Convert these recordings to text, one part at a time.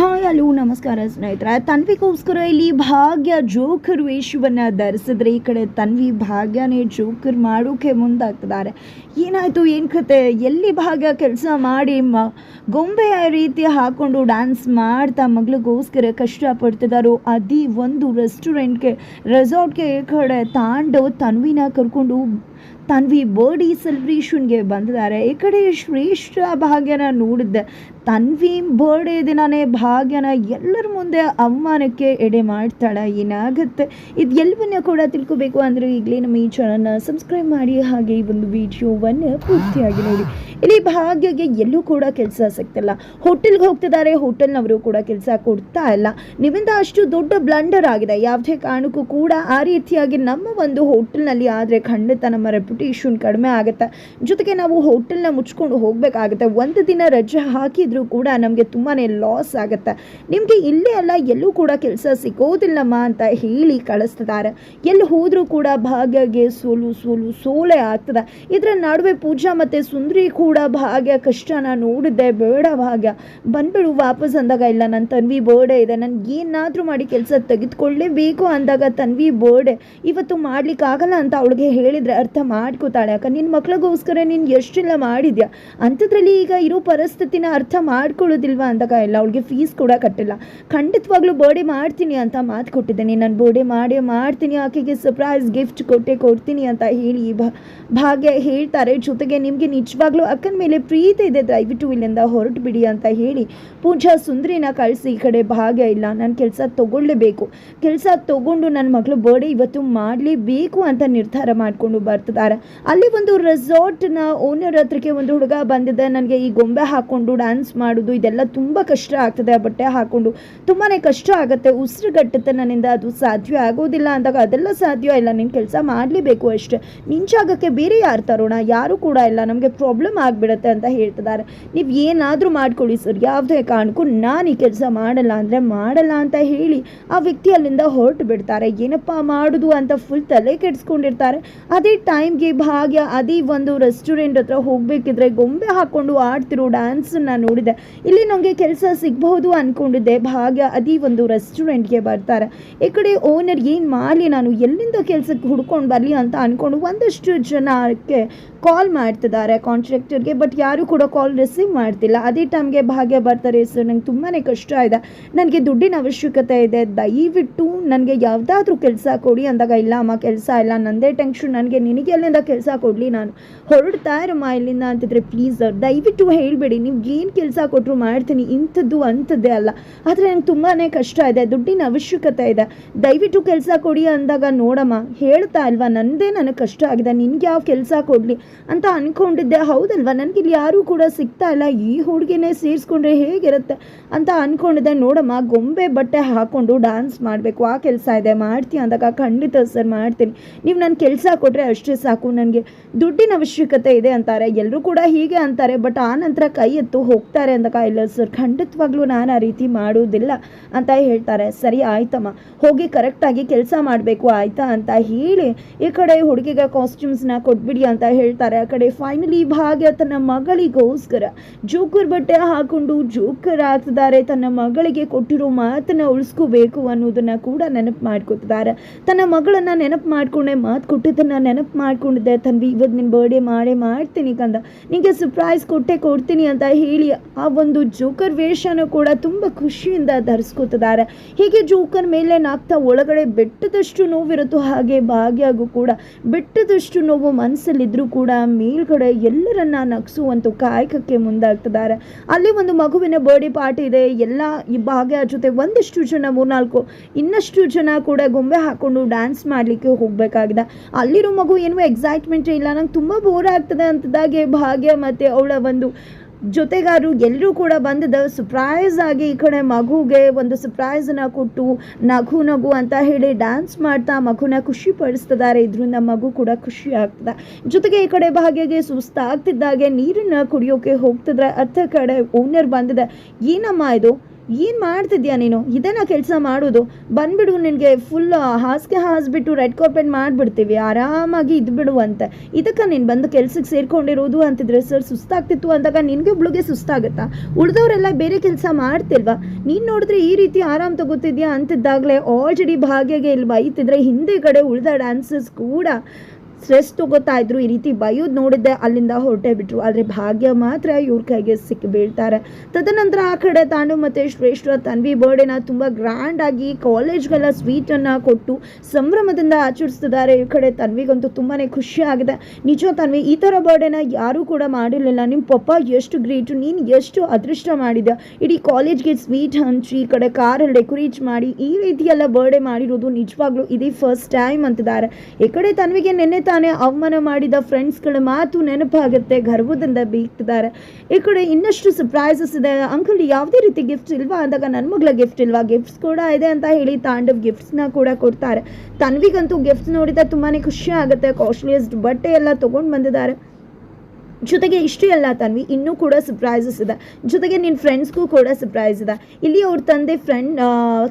Hi, hello, ನಮಸ್ಕಾರ ಸ್ನೇಹಿತರೆ. ತನ್ವಿಗೋಸ್ಕರ ಇಲ್ಲಿ ಭಾಗ್ಯ ಜೋಕರ್ ವೇಷವನ್ನು ಧರಿಸಿದ್ರೆ ಈ ಕಡೆ ತನ್ವಿ ಭಾಗ್ಯನೇ ಜೋಕರ್ ಮಾಡೋಕೆ ಮುಂದಾಗ್ತಿದ್ದಾರೆ. ಏನಾಯಿತು, ಏನು ಕತೆ? ಎಲ್ಲಿ ಭಾಗ್ಯ ಕೆಲಸ ಮಾಡಿ ಮ ಗೊಂಬೆಯ ರೀತಿ ಹಾಕೊಂಡು ಡ್ಯಾನ್ಸ್ ಮಾಡ್ತಾ ಮಗಳಿಗೋಸ್ಕರ ಕಷ್ಟಪಡ್ತಿದ್ದಾರೋ ಅದೇ ಒಂದು ರೆಸ್ಟೋರೆಂಟ್ಗೆ ರೆಸಾರ್ಟ್ಗೆ ಈ ಕಡೆ ತಾಂಡು ತನ್ವಿನ ಕರ್ಕೊಂಡು ತನ್ವಿ ಬರ್ಡೇ ಸೆಲೆಬ್ರೇಷನ್ಗೆ ಬಂದಿದ್ದಾರೆ. ಈ ಕಡೆ ಶ್ರೇಷ್ಠ ಭಾಗ್ಯನ ನೋಡಿದ್ದೆ. ತನ್ವಿ ಬರ್ಡೇ ದಿನನೇ ಭಾಗ್ಯನ ಎಲ್ಲರ ಮುಂದೆ ಅವಮಾನಕ್ಕೆ ಎಡೆ ಮಾಡ್ತಾಳೆ. ಏನಾಗುತ್ತೆ? ಇದು ಎಲ್ಲವನ್ನ ಕೂಡ ತಿಳ್ಕೊಬೇಕು ಅಂದರೆ ಈಗಲೇ ನಮ್ಮ ಈ ಚಾನಲ್ನ ಸಬ್ಸ್ಕ್ರೈಬ್ ಮಾಡಿ. ಹಾಗೆ ಈ ಒಂದು ವಿಡಿಯೋವನ್ನು ಪೂರ್ತಿಯಾಗಿ ನೋಡಿ. ಇಲ್ಲಿ ಭಾಗ್ಯಗೆ ಎಲ್ಲೂ ಕೂಡ ಕೆಲಸ ಸಿಗ್ತಿಲ್ಲ ಹೋಟೆಲ್ಗೆ ಹೋಗ್ತಿದ್ದಾರೆ. ಹೋಟೆಲ್ನವರು ಕೂಡ ಕೆಲಸ ಕೊಡ್ತಾ ಇಲ್ಲ. ನಿಮ್ಮಿಂದ ಅಷ್ಟು ದೊಡ್ಡ ಬ್ಲಂಡರ್ ಆಗಿದೆ. ಯಾವುದೇ ಕಾರಣಕ್ಕೂ ಕೂಡ ಆ ರೀತಿಯಾಗಿ ನಮ್ಮ ಒಂದು ಹೋಟೆಲ್ನಲ್ಲಿ ಆದರೆ ಖಂಡಿತ ನಮ್ಮ ಕಡಿಮೆ ಆಗುತ್ತೆ. ಜೊತೆಗೆ ನಾವು ಹೋಟೆಲ್ನ ಮುಚ್ಕೊಂಡು ಹೋಗಬೇಕಾಗುತ್ತೆ. ಒಂದು ದಿನ ರಜೆ ಹಾಕಿದರೂ ಕೂಡ ನಮಗೆ ತುಂಬಾ ಲಾಸ್ ಆಗುತ್ತೆ. ನಿಮಗೆ ಇಲ್ಲೇ ಅಲ್ಲ, ಎಲ್ಲೂ ಕೂಡ ಕೆಲಸ ಸಿಗೋದಿಲ್ಲಮ್ಮ ಅಂತ ಹೇಳಿ ಕಳಿಸ್ತಿದ್ದಾರೆ. ಎಲ್ಲಿ ಹೋದರೂ ಕೂಡ ಭಾಗ್ಯಗೆ ಸೋಲು ಸೋಲು, ಸೋಲೆ ಆಗ್ತದೆ. ಇದರ ನಡುವೆ ಪೂಜಾ ಮತ್ತು ಸುಂದರಿ ಕೂಡ ಭಾಗ್ಯ ಕಷ್ಟನ ನೋಡಿದ್ದೆ. ಬೇಡ ಭಾಗ್ಯ. ಬಂದ್ಬಿಡು, ವಾಪಸ್ ಅಂದಾಗ ಇಲ್ಲ ನನ್ನ ತನ್ವಿ ಬರ್ಡೇ ಇದೆ. ನನಗೆ ಏನಾದರೂ ಮಾಡಿ ಕೆಲಸ ತೆಗೆದುಕೊಳ್ಳೇಬೇಕು ಅಂದಾಗ ತನ್ವಿ ಬರ್ಡೇ ಇವತ್ತು ಮಾಡಲಿಕ್ಕಾಗಲ್ಲ ಅಂತ ಅವಳಿಗೆ ಹೇಳಿದರೆ ಅರ್ಥ ಮಾಡ್ಕೋತಾಳೆ. ಯಾಕಂದ್ರೆ ನಿನ್ನ ಮಕ್ಳಿಗೋಸ್ಕರ ನೀನು ಎಷ್ಟೆಲ್ಲ ಮಾಡಿದ್ಯಾ? ಅಂಥದ್ರಲ್ಲಿ ಈಗ ಇರೋ ಪರಿಸ್ಥಿತಿನ ಅರ್ಥ ಮಾಡ್ಕೊಳ್ಳೋದಿಲ್ವಾ ಅಂದಾಗ, ಎಲ್ಲ ಅವಳಿಗೆ ಫೀಸ್ ಕೂಡ ಕಟ್ಟಿಲ್ಲ. ಖಂಡಿತವಾಗ್ಲೂ ಬರ್ಡೇ ಮಾಡ್ತೀನಿ ಅಂತ ಮಾತು ಕೊಟ್ಟಿದ್ದೀನಿ ನಾನು ಬರ್ಡೇ ಮಾಡಿ, ಮಾಡ್ತೀನಿ. ಆಕೆಗೆ ಸರ್ಪ್ರೈಸ್ ಗಿಫ್ಟ್ ಕೊಟ್ಟೆ, ಕೊಡ್ತೀನಿ ಅಂತ ಹೇಳಿ ಭಾಗ್ಯ ಹೇಳ್ತಾರೆ. ಜೊತೆಗೆ ನಿಮಗೆ ನಿಜವಾಗ್ಲೂ ಅಕ್ಕನ ಮೇಲೆ ಪ್ರೀತಿ ಇದೆ. ದಯವಿಟ್ಟು ಇಲ್ಲಿಂದ ಹೊರಟು ಬಿಡಿ ಅಂತ ಹೇಳಿ ಪೂಜಾ ಸುಂದರಿನ ಕಳಿಸಿ, ಈ ಕಡೆ ಭಾಗ್ಯ ಇಲ್ಲ. ನಾನು ಕೆಲಸ ತಗೊಳ್ಳೇಬೇಕು. ಕೆಲಸ ತಗೊಂಡು ನನ್ನ ಮಗಳು ಬರ್ಡೇ ಇವತ್ತು ಮಾಡಲೇಬೇಕು ಅಂತ ನಿರ್ಧಾರ ಮಾಡಿಕೊಂಡು ಬರ್ತಿದ್ದಾರೆ. ಅಲ್ಲಿ ಒಂದು ರೆಸಾರ್ಟ್ನ ಓನರ್ ಹತ್ರಕ್ಕೆ ಒಂದು ಹುಡುಗ ಬಂದಿದೆ. ನನಗೆ ಈ ಗೊಂಬೆ ಹಾಕ್ಕೊಂಡು ಡ್ಯಾನ್ಸ್ ಮಾಡೋದು ಇದೆಲ್ಲ ತುಂಬ ಕಷ್ಟ ಆಗ್ತದೆ ಆ ಬಟ್ಟೆ ಹಾಕ್ಕೊಂಡು ತುಂಬಾ ಕಷ್ಟ ಆಗುತ್ತೆ. ಉಸಿರುಗಟ್ಟುತ್ತೆ ನನ್ನಿಂದ. ಅದು ಸಾಧ್ಯ ಆಗೋದಿಲ್ಲ ಅಂದಾಗ ಅದೆಲ್ಲ ಸಾಧ್ಯ ಇಲ್ಲ. ನೀನು ಕೆಲಸ ಮಾಡಲೇಬೇಕು ಅಷ್ಟೇ. ನಿಂಚಾಗಕ್ಕೆ ಬೇರೆ ಯಾರು ತರೋಣ? ಯಾರು ಕೂಡ ಇಲ್ಲ. ನಮಗೆ ಪ್ರಾಬ್ಲಮ್ ಆಗಿಬಿಡುತ್ತೆ ಅಂತ ಹೇಳ್ತಿದ್ದಾರೆ. ನೀವು ಏನಾದರೂ ಮಾಡ್ಕೊಳ್ಳಿ ಸರ್. ಯಾವುದೇ ಕಾರಣಕ್ಕೂ ನಾನು ಈ ಕೆಲಸ ಮಾಡಲ್ಲ ಅಂದರೆ ಮಾಡಲ್ಲ ಅಂತ ಹೇಳಿ ಆ ವ್ಯಕ್ತಿ ಅಲ್ಲಿಂದ ಹೊರಟು ಬಿಡ್ತಾರೆ. ಏನಪ್ಪ ಮಾಡೋದು ಅಂತ ಫುಲ್ ತಲೆ ಕೆಡಿಸ್ಕೊಂಡಿರ್ತಾರೆ. ಅದೇ ಭಾಗ್ಯ. ಅದೇ ಒಂದು ರೆಸ್ಟೋರೆಂಟ್ ಹತ್ರ ಹೋಗಬೇಕಿದ್ರೆ ಗೊಂಬೆ ಹಾಕ್ಕೊಂಡು ಆಡ್ತಿರೋ ಡ್ಯಾನ್ಸನ್ನು ನೋಡಿದೆ. ಇಲ್ಲಿ ನನಗೆ ಕೆಲಸ ಸಿಗಬಹುದು ಅಂದ್ಕೊಂಡಿದ್ದೆ ಭಾಗ್ಯ ಅದೇ ಒಂದು ರೆಸ್ಟೋರೆಂಟ್ಗೆ ಬರ್ತಾರೆ. ಈ ಕಡೆ ಓನರ್ ಏನು ಮಾಡಲಿ? ನಾನು ಎಲ್ಲಿಂದ ಕೆಲಸಕ್ಕೆ ಹುಡ್ಕೊಂಡು ಬರಲಿ ಅಂತ ಅಂದ್ಕೊಂಡು ಒಂದಷ್ಟು ಜನಕ್ಕೆ ಕಾಲ್ ಮಾಡ್ತಿದ್ದಾರೆ ಕಾಂಟ್ರಾಕ್ಟರ್ಗೆ ಬಟ್ ಯಾರೂ ಕೂಡ ಕಾಲ್ ರಿಸೀವ್ ಮಾಡ್ತಿಲ್ಲ. ಅದೇ ಟೈಮ್ಗೆ ಭಾಗ್ಯ ಬರ್ತಾರೆ. ಸರ್ ನಂಗೆ ತುಂಬಾ ಕಷ್ಟ ಇದೆ. ನನಗೆ ದುಡ್ಡಿನ ಅವಶ್ಯಕತೆ ಇದೆ. ದಯವಿಟ್ಟು ನನಗೆ ಯಾವುದಾದ್ರೂ ಕೆಲಸ ಕೊಡಿ ಅಂದಾಗ ಇಲ್ಲ ಅಮ್ಮ ಕೆಲಸ ಇಲ್ಲ. ನಂದೇ ಟೆನ್ಷನ್ ನನಗೆ ನಿನಗೆ ಎಲ್ಲಿಂದ ಕೆಲಸ ಕೊಡಲಿ ನಾನು. ಹೊರಡ್ತಾ ಇರಮ್ಮ ಇಲ್ಲಿಂದ ಅಂತಿದ್ರೆ ಪ್ಲೀಸ್ ಸರ್ ದಯವಿಟ್ಟು ಹೇಳಬೇಡಿ, ನೀವು ಏನು ಕೆಲಸ ಕೊಟ್ಟರು ಮಾಡ್ತೀನಿ, ಇಂಥದ್ದು ಅಂಥದ್ದೇ ಅಲ್ಲ. ಆದರೆ ನಂಗೆ ತುಂಬಾ ಕಷ್ಟ ಇದೆ, ದುಡ್ಡಿನ ಅವಶ್ಯಕತೆ ಇದೆ. ದಯವಿಟ್ಟು ಕೆಲಸ ಕೊಡಿ ಅಂದಾಗ ನೋಡಮ್ಮ, ಹೇಳ್ತಾ ಅಲ್ವಾ ನನ್ನದೇ ನನಗೆ ಕಷ್ಟ ಆಗಿದೆ, ನಿನ್ಗೆ ಯಾವ ಕೆಲಸ ಕೊಡಲಿ ಅಂತ ಅಂದ್ಕೊಂಡಿದ್ದೆ ಹೌದಲ್ವಾ? ನನಗೆ ಇಲ್ಲಿ ಯಾರೂ ಕೂಡ ಸಿಗ್ತಾ ಇಲ್ಲ. ಈ ಹುಡುಗಿನೇ ಸೇರಿಸ್ಕೊಂಡ್ರೆ ಹೇಗಿರುತ್ತೆ ಅಂತ ಅಂದ್ಕೊಂಡಿದ್ದೆ ನೋಡಮ್ಮ, ಗೊಂಬೆ ಬಟ್ಟೆ ಹಾಕ್ಕೊಂಡು ಡ್ಯಾನ್ಸ್ ಮಾಡಬೇಕು. ಆ ಕೆಲಸ ಇದೆ. ಮಾಡ್ತೀಯ ಅಂದಾಗ ಖಂಡಿತ ಸರ್, ಮಾಡ್ತೀನಿ. ನೀವು ನನ್ನ ಕೆಲಸ ಕೊಟ್ಟರೆ ಅಷ್ಟೇ ಸಾಕು. ನನಗೆ ದುಡ್ಡಿನ ಅವಶ್ಯಕತೆ ಇದೆ ಅಂತಾರೆ. ಎಲ್ಲರೂ ಕೂಡ ಹೀಗೆ ಅಂತಾರೆ, ಬಟ್ ಆ ನಂತರ ಕೈ ಎತ್ತು ಹೋಗ್ತಾರೆ ಅಂತ ಇಲ್ಲ ಸರ್, ಖಂಡಿತವಾಗ್ಲೂ ನಾನು ಆ ರೀತಿ ಮಾಡೋದಿಲ್ಲ ಅಂತ ಹೇಳ್ತಾರೆ. ಸರಿ, ಆಯ್ತಮ್ಮ. ಹೋಗಿ ಕರೆಕ್ಟಾಗಿ ಕೆಲಸ ಮಾಡಬೇಕು, ಆಯ್ತಾ ಅಂತ ಹೇಳಿ ಈ ಕಡೆ ಹುಡುಗಿಗೆ ಕಾಸ್ಟ್ಯೂಮ್ಸ್ನ ಕೊಟ್ಬಿಡಿ ಅಂತ ಹೇಳ್ತಾರೆ. ಆ ಕಡೆ ಫೈನಲಿ ಭಾಗ್ಯ ತನ್ನ ಮಗಳಿಗೋಸ್ಕರ ಜೋಕರ್ ಬಟ್ಟೆ ಹಾಕೊಂಡು ಜೋಕರ್ ಆಗ್ತಿದ್ದಾರೆ ತನ್ನ ಮಗಳಿಗೆ ಕೊಟ್ಟಿರೋ ಮಾತನ್ನ ಉಳಿಸ್ಕೋಬೇಕು ಅನ್ನೋದನ್ನ ಕೂಡ ನೆನಪು ಮಾಡ್ಕೊತಿದ್ದಾರೆ. ತನ್ನ ಮಗಳನ್ನ ನೆನಪು ಮಾಡ್ಕೊಂಡೆ, ಮಾತು ಕೊಟ್ಟಿದ್ದನ್ನ ನೆನಪು ಮಾಡ್ಕೊಂಡಿದ್ದೆ ತನ್ವಿ ಇವತ್ತು ನಿನ್ನ ಬರ್ಡೇ ಮಾಡೇ ಮಾಡ್ತೀನಿ ಕಂದ. ನಿನಗೆ ಸರ್ಪ್ರೈಸ್ ಕೊಟ್ಟೆ ಕೊಡ್ತೀನಿ ಅಂತ ಹೇಳಿ ಆ ಒಂದು ಜೋಕರ್ ವೇಷನೂ ಕೂಡ ತುಂಬ ಖುಷಿಯಿಂದ ಧರಿಸ್ಕೊತಿದ್ದಾರೆ. ಹೀಗೆ ಜೋಕರ್ ಮೇಲೆ ನಾಗ್ತಾ ಒಳಗಡೆ ಬೆಟ್ಟದಷ್ಟು ನೋವಿರುತ್ತೋ ಹಾಗೆ ಭಾಗ್ಯಗೂ ಕೂಡ ಬೆಟ್ಟದಷ್ಟು ನೋವು ಮನಸ್ಸಲ್ಲಿದ್ದರೂ ಕೂಡ ಮೇಲ್ಗಡೆ ಎಲ್ಲರನ್ನ ನಗಿಸುವಂಥ ಕಾಯಕಕ್ಕೆ ಮುಂದಾಗ್ತಿದ್ದಾರೆ. ಅಲ್ಲಿ ಒಂದು ಮಗುವಿನ ಬರ್ಡೇ ಪಾರ್ಟಿ ಇದೆ. ಎಲ್ಲ ಈ ಭಾಗ್ಯ ಜೊತೆ ಒಂದಷ್ಟು ಜನ, ಮೂರ್ನಾಲ್ಕು, ಇನ್ನಷ್ಟು ಜನ ಕೂಡ ಗೊಂಬೆ ಹಾಕೊಂಡು ಡ್ಯಾನ್ಸ್ ಮಾಡಲಿಕ್ಕೆ ಹೋಗಬೇಕಾಗಿದೆ. ಅಲ್ಲಿರೋ ಮಗು ಏನೋ ಎಕ್ಸೈಟ್ಮೆಂಟ್ ಇಲ್ಲ. ನಂಗೆ ತುಂಬ ಬೋರ್ ಆಗ್ತದೆ ಅಂತದಾಗೆ ಭಾಗ್ಯ ಮತ್ತು ಅವಳ ಒಂದು ಜೊತೆಗಾರು ಎಲ್ಲರೂ ಕೂಡ ಬಂದದ ಸರ್ಪ್ರೈಸ್ ಆಗಿ ಈ ಕಡೆ ಮಗುಗೆ ಒಂದು ಸರ್ಪ್ರೈಸನ್ನ ಕೊಟ್ಟು ನಗು ನಗು ಅಂತ ಹೇಳಿ ಡ್ಯಾನ್ಸ್ ಮಾಡ್ತಾ ಮಗುನ ಖುಷಿ ಪಡಿಸ್ತಿದ್ದಾರೆ. ಇದರಿಂದ ಮಗು ಕೂಡ ಖುಷಿ ಆಗ್ತದೆ. ಜೊತೆಗೆ ಈ ಕಡೆ ಭಾಗ್ಯಗೆ ಸುಸ್ತಾಗ್ತಿದ್ದಾಗೆ ನೀರನ್ನು ಕುಡಿಯೋಕೆ ಹೋಗ್ತಿದ್ರೆ ಅರ್ಥ ಕಡೆ ಓನರ್ ಬಂದಿದೆ. ಏನಮ್ಮ ಇದು? ಏನು ಮಾಡ್ತಿದ್ಯಾ ನೀನು? ಇದೇನಾ ಕೆಲಸ ಮಾಡೋದು. ಬಂದ್ಬಿಡು, ನಿನಗೆ ಫುಲ್ ಹಾಸಿಗೆ ಹಾಸ್ಬಿಟ್ಟು ರೆಡ್ ಕಾರ್ಪೆಟ್ ಮಾಡಿಬಿಡ್ತೀವಿ. ಆರಾಮಾಗಿ ಇದ್ಬಿಡು ಅಂತ ಇದಕ್ಕೆ ನೀನು ಬಂದು ಕೆಲ್ಸಕ್ಕೆ ಸೇರ್ಕೊಂಡಿರೋದು ಅಂತಿದ್ರೆ, ಸರ್, ಸುಸ್ತಾಗ್ತಿತ್ತು ಅಂದಾಗ ನಿನಗೆ ಒಬ್ಳಿಗೆ ಸುಸ್ತಾಗುತ್ತಾ? ಉಳಿದವರೆಲ್ಲ ಬೇರೆ ಕೆಲಸ ಮಾಡ್ತಿಲ್ವಾ? ನೀನು ನೋಡಿದ್ರೆ ಈ ರೀತಿ ಆರಾಮ್ ತಗೋತಿದ್ಯಾ ಅಂತಿದ್ದಾಗಲೇ ಆಲ್ರೆಡಿ ಭಾಗ್ಯಗೆ ಇಲ್ಲಿ ಬೈತಿದ್ರೆ ಹಿಂದೆ ಕಡೆ ಉಳಿದ ಡ್ಯಾನ್ಸಸ್ ಕೂಡ ಸ್ಟ್ರೆಸ್ ತಗೋತಾ ಇದ್ರು ಈ ರೀತಿ ಬೈಯೋದು ನೋಡಿದ್ದೆ, ಅಲ್ಲಿಂದ ಹೊರಟೇ ಬಿಟ್ರು. ಆದರೆ ಭಾಗ್ಯ ಮಾತ್ರ ಇವ್ರ ಕೈಗೆ ಸಿಕ್ಕಿ ಬೀಳ್ತಾರೆ. ತದನಂತರ ಆ ಕಡೆ ತಾನು ಮತ್ತು ಶ್ರೇಷ್ಠ ತನ್ವಿ ಬರ್ಡೇನ ತುಂಬ ಗ್ರ್ಯಾಂಡ್ ಆಗಿ ಕಾಲೇಜ್ಗೆಲ್ಲ ಸ್ವೀಟನ್ನು ಕೊಟ್ಟು ಸಂಭ್ರಮದಿಂದ ಆಚರಿಸ್ತಿದ್ದಾರೆ. ಈ ಕಡೆ ತನ್ವಿಗಂತೂ ತುಂಬಾ ಖುಷಿ ಆಗಿದೆ. ನಿಜ ತನ್ವಿ, ಈ ಥರ ಬರ್ಡೇನ ಯಾರೂ ಕೂಡ ಮಾಡಿರಲಿಲ್ಲ. ನಿಮ್ಮ ಪಪ್ಪ ಎಷ್ಟು ಗ್ರೇಟು ನೀನು ಎಷ್ಟು ಅದೃಷ್ಟ ಮಾಡಿದೆ ಇಡೀ ಕಾಲೇಜ್ಗೆ ಸ್ವೀಟ್ ಹಂಚಿ, ಈ ಕಡೆ ಕಾರಲ್ಲಿ ಡೆಕೋರೇಟ್ ಮಾಡಿ, ಈ ರೀತಿಯೆಲ್ಲ ಬರ್ಡೇ ಮಾಡಿರೋದು ನಿಜವಾಗ್ಲೂ ಇದೇ ಫಸ್ಟ್ ಟೈಮ್ ಅಂತಿದ್ದಾರೆ. ಈ ಕಡೆ ತನ್ವಿಗೆ ನಿನ್ನೆ ತಾನೇ ಅವಮಾನ ಮಾಡಿದ ಫ್ರೆಂಡ್ಸ್ಗಳ ಮಾತು ನೆನಪಾಗುತ್ತೆ, ಗರ್ವದಿಂದ ಬೀಗ್ತಿದ್ದಾರೆ. ಈ ಕಡೆ ಇನ್ನಷ್ಟು ಸರ್ಪ್ರೈಸಸ್ ಇದೆ. ಅಂಕಲ್, ಯಾವುದೇ ರೀತಿ ಗಿಫ್ಟ್ಸ್ ಇಲ್ವಾ? ಅಂದಾಗ ನನ್ನ ಮಗಳ ಗಿಫ್ಟ್ ಇಲ್ವಾ? ಗಿಫ್ಟ್ಸ್ ಕೂಡ ಇದೆ ಅಂತ ಹೇಳಿ ತಾಂಡವ್ ಗಿಫ್ಟ್ಸ್ನ ಕೂಡ ಕೊಡ್ತಾರೆ. ತನ್ವಿಗಂತೂ ಗಿಫ್ಟ್ಸ್ ನೋಡಿದ ತುಂಬಾ ಖುಷಿ ಆಗುತ್ತೆ. ಕಾಸ್ಟ್ಲಿಯಸ್ಟ್ ಬಟ್ಟೆ ಎಲ್ಲ ತೊಗೊಂಡು ಬಂದಿದ್ದಾರೆ. ಜೊತೆಗೆ ಇಷ್ಟು ಎಲ್ಲ ತನ್ವಿ, ಇನ್ನೂ ಕೂಡ ಸರ್ಪ್ರೈಸಸ್ ಇದೆ. ಜೊತೆಗೆ ನಿನ್ನ ಫ್ರೆಂಡ್ಸ್ಗೂ ಕೂಡ ಸರ್ಪ್ರೈಸ್ ಇದೆ. ಇಲ್ಲಿ ಅವ್ರ ತಂದೆ ಫ್ರೆಂಡ್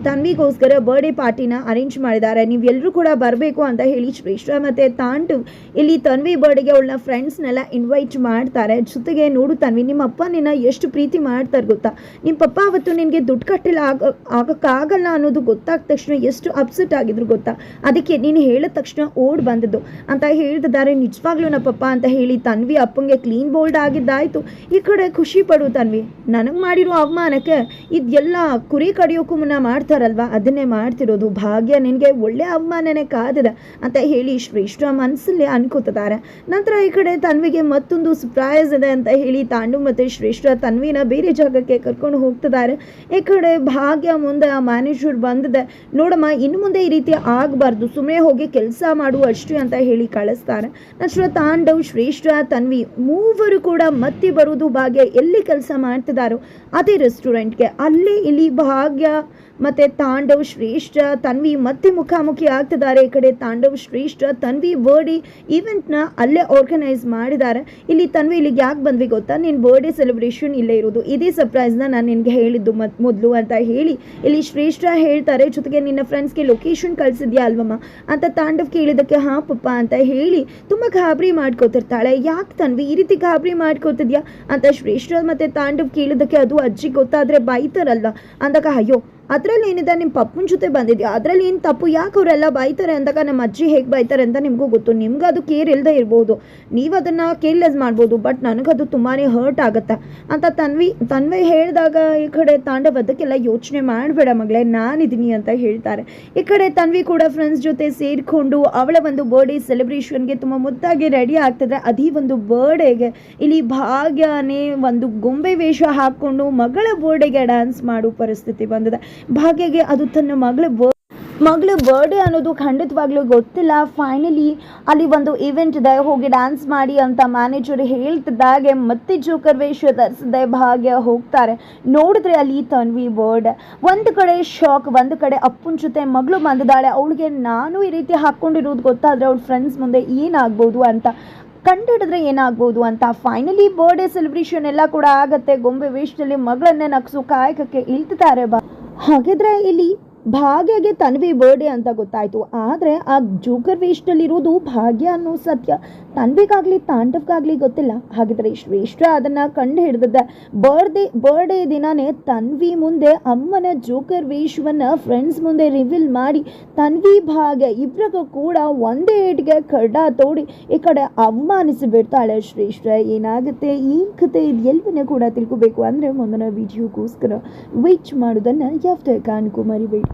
ತನ್ವಿಗೋಸ್ಕರ ಬರ್ಡೇ ಪಾರ್ಟಿನ ಅರೇಂಜ್ ಮಾಡಿದ್ದಾರೆ. ನೀವು ಎಲ್ಲರೂ ಕೂಡ ಬರಬೇಕು ಅಂತ ಹೇಳಿ ಶ್ರೇಷ್ಠ ಮತ್ತು ತಾಂಡು ಇಲ್ಲಿ ತನ್ವಿ ಬರ್ಡೇಗೆ ಅವಳನ್ನ ಫ್ರೆಂಡ್ಸ್ನೆಲ್ಲ ಇನ್ವೈಟ್ ಮಾಡ್ತಾರೆ. ಜೊತೆಗೆ ನೋಡು ತನ್ವಿ, ನಿಮ್ಮ ಅಪ್ಪ ನಿನ್ನ ಎಷ್ಟು ಪ್ರೀತಿ ಮಾಡ್ತಾರೆ ಗೊತ್ತಾ? ನಿಮ್ಮ ಪಪ್ಪ ಅವತ್ತು ನಿನಗೆ ದುಡ್ಡು ಕಟ್ಟಿಲ್ಲ ಆಗ, ಆಗೋಕ್ಕಾಗಲ್ಲ ಅನ್ನೋದು ಗೊತ್ತಾದ ತಕ್ಷಣ ಎಷ್ಟು ಅಪ್ಸೆಟ್ ಆಗಿದ್ರು ಗೊತ್ತಾ? ಅದಕ್ಕೆ ನೀನು ಹೇಳಿದ ತಕ್ಷಣ ಓಡ್ ಬಂದದ್ದು. ಅಂತ ಹೇಳ್ತಿದ್ದಾರೆ. ನಿಜವಾಗ್ಲೂ ನಮ್ಮ ಪಪ್ಪ ಅಂತ ಹೇಳಿ ತನ್ವಿ ಅಪ್ಪಂಗೆ ಕ್ಲೀನ್ ಬೋಲ್ಡ್ ಆಗಿದ್ದಾಯಿತು. ಈ ಕಡೆ ಖುಷಿ ಪಡು ತನ್ವಿ. ನನಗೆ ಮಾಡಿರೋ ಅವಮಾನಕ್ಕೆ ಇದೆಲ್ಲ ಕುರಿ ಕಡಿಯೋಕ್ಕೂ ಮುನ್ನ ಮಾಡ್ತಾರಲ್ವಾ? ಅದನ್ನೇ ಮಾಡ್ತಿರೋದು. ಭಾಗ್ಯ ನಿನಗೆ ಒಳ್ಳೆ ಅವಮಾನನೇ ಕಾದಿದೆ ಅಂತ ಹೇಳಿ ಶ್ರೇಷ್ಠ ಮನಸ್ಸಲ್ಲಿ ಅನ್ಕೋತಿದ್ದಾರೆ. ನಂತರ ಈ ಕಡೆ ತನ್ವಿಗೆ ಮತ್ತೊಂದು ಸರ್ಪ್ರೈಸ್ ಇದೆ ಅಂತ ಹೇಳಿ ತಾಂಡು ಮತ್ತು ಶ್ರೇಷ್ಠ ತನ್ವಿನ ಬೇರೆ ಜಾಗಕ್ಕೆ ಕರ್ಕೊಂಡು ಹೋಗ್ತಿದ್ದಾರೆ. ಈ ಕಡೆ ಭಾಗ್ಯ ಮುಂದೆ ಆ ಮ್ಯಾನೇಜರ್ ಬಂದಿದೆ. ನೋಡಮ್ಮ, ಇನ್ನು ಮುಂದೆ ಈ ರೀತಿ ಆಗಬಾರ್ದು. ಸುಮ್ಮನೆ ಹೋಗಿ ಕೆಲಸ ಮಾಡು ಅಷ್ಟೇ ಅಂತ ಹೇಳಿ ಕಳಿಸ್ತಾರೆ. ನಂತರ ತಾಂಡವ್ ಶ್ರೇಷ್ಠ ತನ್ವಿ ಮೂವರು ಕೂಡ ಮತ್ತೆ ಬರುವುದು ಭಾಗ್ಯ ಎಲ್ಲಿ ಕೆಲಸ ಮಾಡ್ತಿದ್ದಾರೋ ಅದೇ ರೆಸ್ಟೋರೆಂಟ್ಗೆ ಅಲ್ಲಿ ಇಲ್ಲಿ ಭಾಗ್ಯ, ಮತ್ತೆ ತಾಂಡವ್ ಶ್ರೇಷ್ಠ, ತನ್ವಿ ಮತ್ತೆ ಮುಖಾಮುಖಿ ಆಗ್ತಿದ್ದಾರೆ. ಈ ಕಡೆ ತಾಂಡವ್ ಶ್ರೇಷ್ಠ, ತನ್ವಿ ಈವೆಂಟ್ ಈವೆಂಟ್ನ ಅಲ್ಲೇ ಆರ್ಗನೈಸ್ ಮಾಡಿದ್ದಾರೆ. ಇಲ್ಲಿ ತನ್ವಿ ಇಲ್ಲಿಗೆ ಯಾಕೆ ಬಂದ್ವಿ ಗೊತ್ತಾ? ನಿನ್ನ ಬರ್ಡೇ ಸೆಲೆಬ್ರೇಷನ್ ಇಲ್ಲೇ ಇರೋದು. ಇದೇ ಸರ್ಪ್ರೈಸ್ನ ನಾನು ನಿನಗೆ ಹೇಳಿದ್ದು ಮೊದಲು ಅಂತ ಹೇಳಿ. ಇಲ್ಲಿ ಶ್ರೇಷ್ಠ ಹೇಳ್ತಾರೆ, ಜೊತೆಗೆ ನಿನ್ನ ಫ್ರೆಂಡ್ಸ್ಗೆ ಲೊಕೇಶನ್ ಕಳಿಸಿದ್ಯಾ ಅಲ್ವಮ್ಮ? ಅಂತ ತಾಂಡವ್ ಕೇಳಿದ್ದಕ್ಕೆ, ಹಾಂ ಪಪ್ಪ ಅಂತ ಹೇಳಿ ತುಂಬ ಗಾಬರಿ ಮಾಡ್ಕೋತಿರ್ತಾಳೆ. ಯಾಕೆ ತನ್ವಿ? ಈ ರೀತಿ ಗಾಬರಿ ಮಾಡ್ಕೋತಿದ್ಯಾ? ಅಂತ ಶ್ರೇಷ್ಠ ಮತ್ತೆ ತಾಂಡವ್ ಕೇಳಿದಕ್ಕೆ ಅದು ಅಜ್ಜಿ ಗೊತ್ತಾದ್ರೆ ಬೈತಾರಲ್ವ? ಅಂದಾಗ ಅಯ್ಯೋ ಅದ್ರಲ್ಲಿ ಏನಿದೆ? ನಿಮ್ಮ ಪಪ್ಪನ ಜೊತೆ ಬಂದಿದ್ಯಾ? ಅದರಲ್ಲಿ ಏನು ತಪ್ಪು? ಯಾಕೆ ಅವರೆಲ್ಲ ಬೈತಾರೆ ಅಂದಾಗ ನಮ್ಮ ಅಜ್ಜಿ ಹೇಗೆ ಬೈತಾರೆ ಅಂತ ನಿಮಗೂ ಗೊತ್ತು. ನಿಮ್ಗೆ ಅದು ಕೇರ್ ಇಲ್ಲದೆ ಇರ್ಬೋದು. ನೀವು ಅದನ್ನು ಕೇರ್ಲೆಸ್ ಮಾಡ್ಬೋದು ಬಟ್ ನನಗದು ತುಂಬಾ ಹರ್ಟ್ ಆಗುತ್ತೆ. ಅಂತ ತನ್ವಿ ತನ್ವಿ ಹೇಳಿದಾಗ ಈ ಕಡೆ ತಾಂಡವ ಅದಕ್ಕೆಲ್ಲ ಯೋಚನೆ ಮಾಡಬೇಡ ಮಗಳೇ ನಾನಿದ್ದೀನಿ ಅಂತ ಹೇಳ್ತಾರೆ. ಈ ಕಡೆ ತನ್ವಿ ಕೂಡ ಫ್ರೆಂಡ್ಸ್ ಜೊತೆ ಸೇರಿಕೊಂಡು ಅವಳ ಒಂದು ಬರ್ಡೇ ಸೆಲೆಬ್ರೇಷನ್ಗೆ ತುಂಬ ಮುದ್ದಾಗಿ ರೆಡಿ ಆಗ್ತಿದ್ರೆ ಅದೇ ಒಂದು ಬರ್ಡೇಗೆ ಇಲ್ಲಿ ಭಾಗ್ಯನೇ ಒಂದು ಗೊಂಬೆ ವೇಷ ಹಾಕ್ಕೊಂಡು ಮಗಳ ಬರ್ಡೇಗೆ ಡ್ಯಾನ್ಸ್ ಮಾಡೋ ಪರಿಸ್ಥಿತಿ ಬಂದಿದೆ. ಭಾಗ್ಯಗೆ ಅದು ತನ್ನ ಮಗಳ ಮಗಳ ಬರ್ಡೇ ಅನ್ನೋದು ಖಂಡಿತವಾಗ್ಲೂ ಗೊತ್ತಿಲ್ಲ. ಫೈನಲಿ ಅಲ್ಲಿ ಒಂದು ಇವೆಂಟ್ ಇದೆ ಹೋಗಿ ಡ್ಯಾನ್ಸ್ ಮಾಡಿ ಅಂತ ಮ್ಯಾನೇಜರ್ ಹೇಳ್ತಿದ್ದಾಗೆ ಮತ್ತೆ ಜೋಕರ್ ವೇಷ ಧರಿಸಿದೆ ಭಾಗ್ಯ ಹೋಗ್ತಾರೆ. ನೋಡಿದ್ರೆ ಅಲ್ಲಿ ತನ್ವಿ ಬರ್ಡ್ ಒಂದು ಕಡೆ ಶಾಕ್ ಒಂದು ಕಡೆ ಅಪ್ಪನ ಜೊತೆ ಮಗಳು ಬಂದಿದ್ದಾಳೆ. ಅವಳಿಗೆ ನಾನು ಈ ರೀತಿ ಹಾಕ್ಕೊಂಡಿರೋದು ಗೊತ್ತಾದರೆ ಅವ್ಳ ಫ್ರೆಂಡ್ಸ್ ಮುಂದೆ ಏನಾಗ್ಬೋದು ಅಂತ ಕಂಡುಹಿಡಿದ್ರೆ ಏನಾಗ್ಬೋದು ಅಂತ. ಫೈನಲಿ ಬರ್ಡೇ ಸೆಲೆಬ್ರೇಷನ್ ಎಲ್ಲ ಕೂಡ ಆಗತ್ತೆ. ಗೊಂಬೆ ವೇಷದಲ್ಲಿ ಮಗಳನ್ನೇ ನಕ್ಸು ಕಾಯಕಕ್ಕೆ ಇಳ್ತಿದ್ದಾರೆ ಬಾ ಹಾಗಿದ್ರೆ ಇಲ್ಲಿ ಭಾಗ್ಯಗೆ ತನ್ವಿ ಬರ್ಡೇ ಅಂತ ಗೊತ್ತಾಯ್ತು. ಆದರೆ ಆ ಜೋಕರ್ ವೇಷದಲ್ಲಿರೋದು ಭಾಗ್ಯ ಅನ್ನೋ ಸತ್ಯ. ತನ್ವಿಗಾಗ್ಲಿ, ತಾಂಡವ್ಗಾಗ್ಲಿ ಗೊತ್ತಿಲ್ಲ. ಹಾಗಿದ್ರೆ ಶ್ರೇಷ್ಠ ಅದನ್ನ ಕಂಡು ಹಿಡಿದಿದ್ದೆ ಬರ್ಡೇ ಬರ್ಡೇ ದಿನಾನೇ ತನ್ವಿ ಮುಂದೆ ಅಮ್ಮನ ಜೋಕರ್ ವೇಷವನ್ನ ಫ್ರೆಂಡ್ಸ್ ಮುಂದೆ ರಿವೀಲ್ ಮಾಡಿ ತನ್ವಿ ಭಾಗ್ಯ ಇಬ್ಬರಿಗೂ ಕೂಡ ಒಂದೇ ಏಟಿಗೆ ಕಡ್ಡ ತೋಡಿ ಈ ಕಡೆ ಅವಮಾನಿಸಿ ಬಿಡ್ತಾಳೆ ಶ್ರೇಷ್ಠ. ಏನಾಗುತ್ತೆ? ಈ ಕತೆ ಇದು ಎಲ್ಲವನ್ನೂ ಕೂಡ ತಿಳ್ಕೋಬೇಕು ಅಂದರೆ ಮುಂದಿನ ವಿಡಿಯೋಗೋಸ್ಕರ ವೇಟ್ ಮಾಡೋದನ್ನು ಯಾವುದೇ ಕಾರಣಕ್ಕೂ ಮರಿಬೇಡಿ.